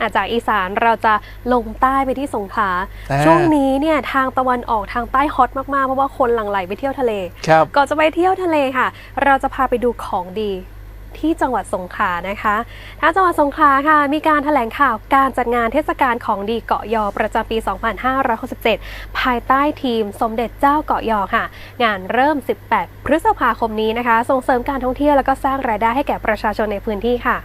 อาจากอีสานเราจะลงใต้ไปที่สงขลาอ่าช่วงนี้เนี่ยทางตะวันออกทางใต้ฮอตมากๆเพราะว่าคนหลั่งไหลไปเที่ยวทะเลครับก่อนจะไปเที่ยวทะเลค่ะ เราจะพาไปดูของดีที่จังหวัดสงขลานะคะทางจังหวัดสงขลาค่ะ มีการแถลงข่าวการจัดงานเทศกาลของดีเกาะยอประจำปี 2567 ภายใต้ทีมสมเด็จเจ้าเกาะยอค่ะ งานเริ่ม 18 พฤษภาคมนี้นะคะ ส่งเสริมการท่องเที่ยวแล้วก็สร้างรายได้ให้แก่ประชาชนในพื้นที่ค่ะ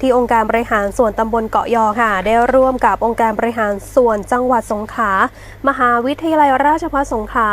ที่องค์การบริหารส่วนตำบลเกาะยอค่ะ ได้ร่วมกับองค์การบริหารส่วนจังหวัดสงขลามหาวิทยาลัยราชภัฏสงขลา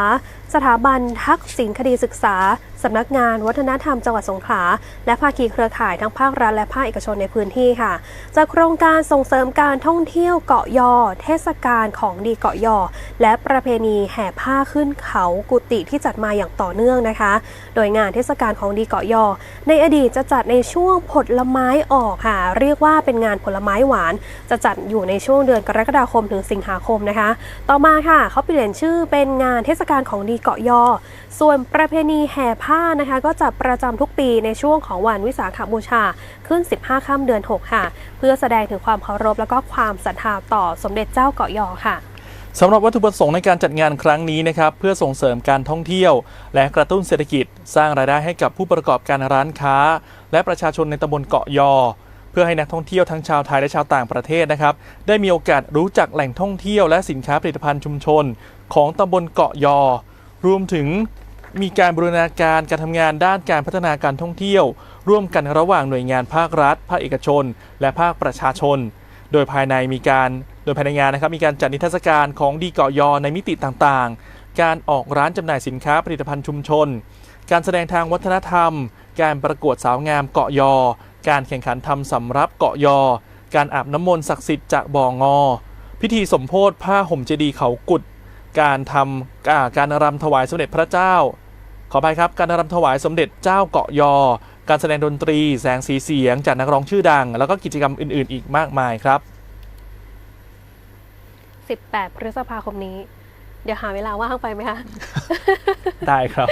สถาบันทักษิณคดีศึกษาสำนักงานวัฒนธรรมจังหวัดสงขลาและภาคีเครือข่ายทั้งภาครัฐและภาคเอกชนในพื้นที่ค่ะจากโครงการส่งเสริมการท่องเที่ยวเกาะยอ เทศกาลของดีเกาะยอ และประเพณีแห่ผ้าขึ้นเขากุฏิที่จัดมาอย่างต่อเนื่องนะคะ โดยงานเทศกาลของดีเกาะยอ ในอดีตจะจัดในช่วงผลไม้ออกค่ะเรียกว่าเป็นงานผลไม้หวาน จะจัดอยู่ในช่วงเดือนกรกฎาคมถึงสิงหาคมนะคะ ต่อมาค่ะเขาเปลี่ยนชื่อเป็นงานเทศกาลของดีเกาะยอ ส่วนประเพณีแห่ผ้านะคะ ก็จัดประจำทุกปีในช่วงของวันวิสาขบูชาขึ้น 15ค่ำเดือน 6 ค่ะ เพื่อแสดงถึงความเคารพแล้วก็ความศรัทธาต่อสมเด็จเจ้าเกาะยอค่ะสำหรับวัตถุประสงค์ในการจัดงานครั้งนี้นะครับเพื่อส่งเสริมการท่องเที่ยว และกระตุ้นเศรษฐกิจ สร้างรายได้ให้กับผู้ประกอบการร้านค้า และประชาชนในตำบลเกาะยอ พื่อให้นักท่องเที่ยวทั้งชาวไทยและชาวต่างประเทศนะครับ ได้มีโอกาสรู้จักแหล่งท่องเที่ยวและสินค้าผลิตภัณฑ์ชุมชน ของตำบลเกาะยอ รวมถึงมีการบรูรณาการการทำงานด้านการพัฒนาการท่องเที่ยว ร่วมกันระหว่างหน่วยงานภาครัฐ ภาคเอกชน และภาคประชาชน โดยภายในมีการโดยภายในงานนะครับมีการจัดนิทรรศการของดีเกาะยอในมิติต่างๆ การออกร้านจำหน่ายสินค้าผลิตภัณฑ์ชุมชน การแสดงทางวัฒนธรรม การประกวดสาวงามเกาะยอ การแข่งขันทำสำรับเกาะยอ การอาบน้ำมนต์ศักดิ์สิทธิ์จากบ่องอ พิธีสมโพธผ้าห่มเจดีย์เขากุด การทำอ่าการรำถวายสมเด็จพระเจ้า ขออภัยครับ การรำถวายสมเด็จเจ้าเกาะยอ การแสดงดนตรี แสงสีเสียง จากนักร้องชื่อดัง แล้วก็กิจกรรมอื่น ๆ อีกมากมายครับ 18 พฤษภาคมนี้ เดี๋ยวหาเวลาว่างไปไหมคะ ได้ครับ